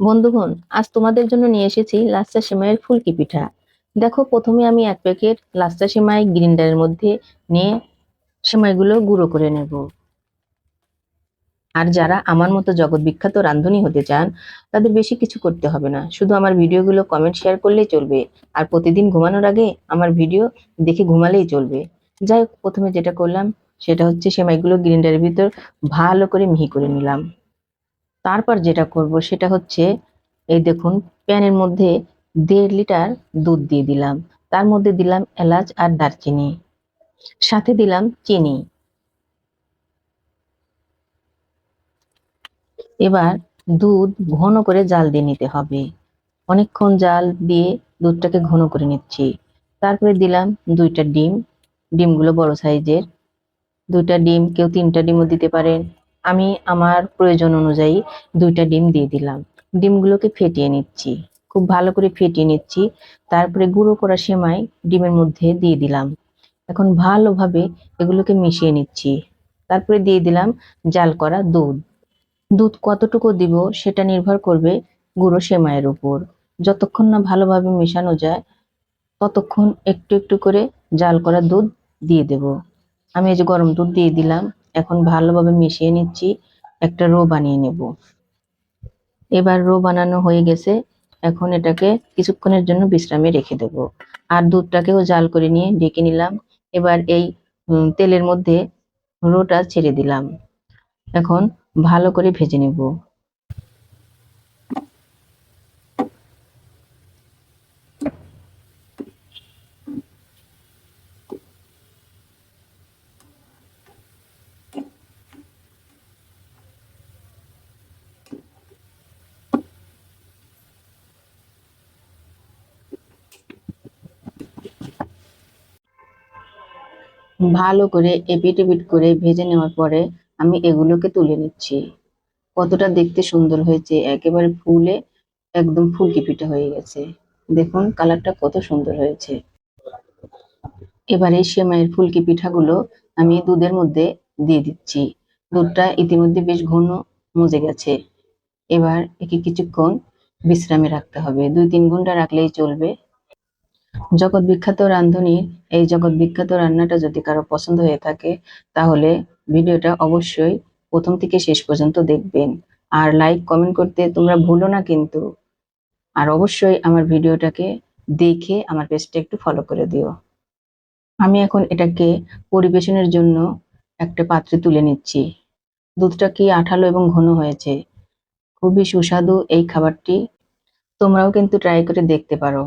বন্ধুগণ, আজ তোমাদের জন্য নিয়ে এসেছি লাচ্চা সেমাইয়ের ফুলকি পিঠা। দেখো, প্রথমে আমি এক প্যাকেট লাচ্চা সেমাই গ্রিন্ডারের মধ্যে নিয়ে সেমাইগুলো গুঁড়ো করে নেব। আর যারা আমার মতো জগৎ বিখ্যাত রাঁধুনি হতে চান, তাদের বেশি কিছু করতে হবে না। শুধু আমার ভিডিওগুলো কমেন্ট শেয়ার করলেই চলবে। আর প্রতিদিন ঘুমানোর আগে আমার ভিডিও দেখে ঘুমালেই চলবে। যাই হোক, প্রথমে যেটা করলাম, সেটা হচ্ছে সেমাইগুলো গ্রিন্ডারের ভিতর ভালো করে মিহি করে নিলাম। তারপর যেটা করব সেটা হচ্ছে, এই দেখুন, প্যানের মধ্যে দেড় লিটার দুধ দিয়ে দিলাম। তার মধ্যে দিলাম এলাচ আর দারচিনি। সাথে দিলাম চিনি। এবার দুধ ঘন করে জাল দিয়ে নিতে হবে। অনেকক্ষণ জাল দিয়ে দুধটাকে ঘন করে নিচ্ছি। তারপরে দিলাম দুইটা ডিম। ডিমগুলো বড় সাইজের। দুইটা ডিম, কেউ তিনটা ডিমও দিতে পারেন। আমি আমার প্রয়োজন অনুযায়ী দুইটা ডিম দিয়ে দিলাম। ডিমগুলোকে ফেটিয়ে নিচ্ছি। খুব ভালো করে ফেটিয়ে নিচ্ছি। তারপরে গুঁড়ো করা সেমাই ডিমের মধ্যে দিয়ে দিলাম। এখন ভালোভাবে এগুলোকে মিশিয়ে নিচ্ছি। তারপরে দিয়ে দিলাম জাল করা দুধ। দুধ কতটুকু দিব সেটা নির্ভর করবে গুঁড়ো সেমাইয়ের উপর। যতক্ষণ না ভালোভাবে মেশানো যায়, ততক্ষণ একটু একটু করে জাল করা দুধ দিয়ে দেব। আমি এই যে গরম দুধ দিয়ে দিলাম এখন ভালোভাবে মিশিয়ে নিচ্ছি, একটা রো বানিয়ে নেব। এবার রো বানানো হয়ে গেছে, এখন এটাকে কিছুক্ষণের জন্য বিশ্রামে রেখে দেব। আর দুধটাকেও জাল করে নিয়ে ডেকে নিলাম, এবার এই তেলের মধ্যে রোটা ছেড়ে দিলাম। এখন ভালো করে ভেজে নেব। ভালো করে এপিট এপিট করে ভেজে নেওয়ার পরে আমি এগুলোকে তুলে নিচ্ছি। কতটা দেখতে সুন্দর হয়েছে, একেবারে ফুলে একদম ফুলকি পিঠা হয়ে গেছে। দেখুন, কালারটা কত সুন্দর হয়েছে। এবার সেমাইয়ের ফুলকি পিঠাগুলো আমি দুধের মধ্যে দিয়ে দিচ্ছি। দুধটা ইতিমধ্যে বেশ ঘন মজে গেছে। এবার একে কিছুক্ষণ বিশ্রামে রাখতে হবে। দুই তিন ঘণ্টা রাখলেই চলবে। জগৎ বিখ্যাত রাঁধুনির এই জগৎ বিখ্যাত রান্নাটা যদি কারও পছন্দ হয়ে থাকে, তাহলে ভিডিওটা অবশ্যই প্রথম থেকে শেষ পর্যন্ত দেখবেন। আর লাইক কমেন্ট করতে তোমরা ভুলো না কিন্তু। আর অবশ্যই আমার ভিডিওটাকে দেখে আমার পেজটা একটু ফলো করে দিও। আমি এখন এটাকে পরিবেশনের জন্য একটা পাত্রে তুলে নিচ্ছি। দুধটা কি আঠালো এবং ঘন হয়েছে? খুবই সুস্বাদু এই খাবারটি। তোমরাও কিন্তু ট্রাই করে দেখতে পারো।